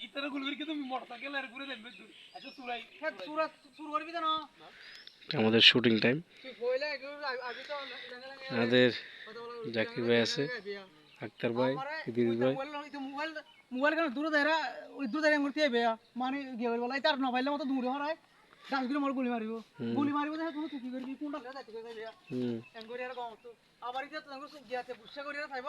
ইতারে গুলগুরি কি তুমি মোটরসাইকেল আর ঘুরে দেবে তুই। আচ্ছা সুরাই। হ্যাঁ সুরা সুর করবি না আমাদের শুটিং টাইম আমাদের জাকির ভাই আছে আক্তার ভাই ইদিস ভাই। মোবাইল মোবাইল কেন? দূরে দেরা ওই দূরে দেরা মূর্তি আইবে মানে গিয়ে বলা তার মোবাইলের মতো দূরে হরায় গাছগুলো মোর গুলি মারিব। গুলি মারিব দেখে তুমি কি করবি? কোনটা? লেগে যাইতে কইবে হুম কম তো আবার ইতে তো সব গিয়াতে বুঝছে করে থাইব।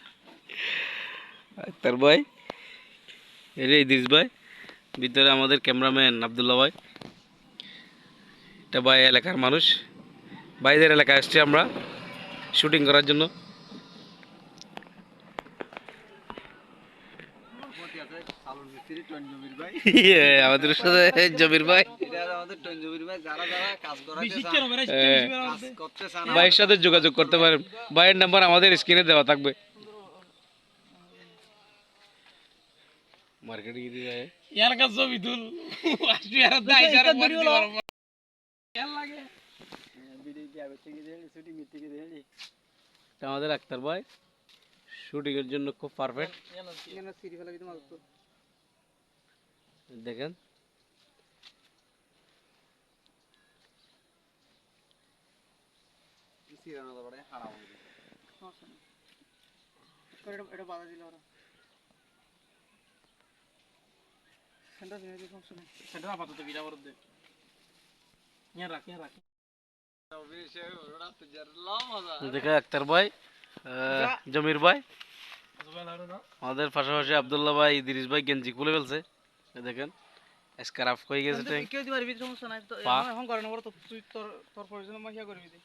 আক্তার ভাই। এরে ইদিস ভাই, ভিতরে আমাদের ক্যামেরাম্যান আব্দুল্লাহ ভাই। এটা ভাই এলাকার মানুষ। বাইদের এলাকায় আসছি আমরা শুটিং করার জন্য। আমাদের সাথে জমির ভাই। ভাইয়ের সাথে যোগাযোগ করতে পারেন। ভাইয়ের নাম্বার আমাদের স্ক্রিনে দেওয়া থাকবে। মার্কেটে গিয়ে দিয়ে যায়। ইয়ার কাছে ছবি তুল। আসবি আর দাই যার মরি হলো কেন লাগে? ভিডিও কি থেকে দেন শুটিং এর থেকে দেন এটা আমাদের আক্তার ভাই। শুটিং এর জন্য খুব পারফেক্ট এখানে সিরি ফেলা দিতে মারতো দেখেন। সিরানা তো বড় হারাম এটা বাধা দিল ওরা। সেন্টার দিনে দিয়ে সমস্যা নেই। আপাতত বিটা বড় দে ইয়ার রাখ ইয়ার রাখ। দেখে আক্তার ভাই জমির ভাই। না আমাদের পাশাপাশি আব্দুল্লাহ ভাই ইদ্রিস ভাই গেঞ্জি খুলে ফেলছে। দেখেন স্কারাফ হয়ে গেছে ট্যাঙ্ক। কেউ দিবার ভিতরে সমস্যা নাই তো এখন- এখন করে না তো তুই তোর তোর প্রয়োজন মাখিয়া করবি দে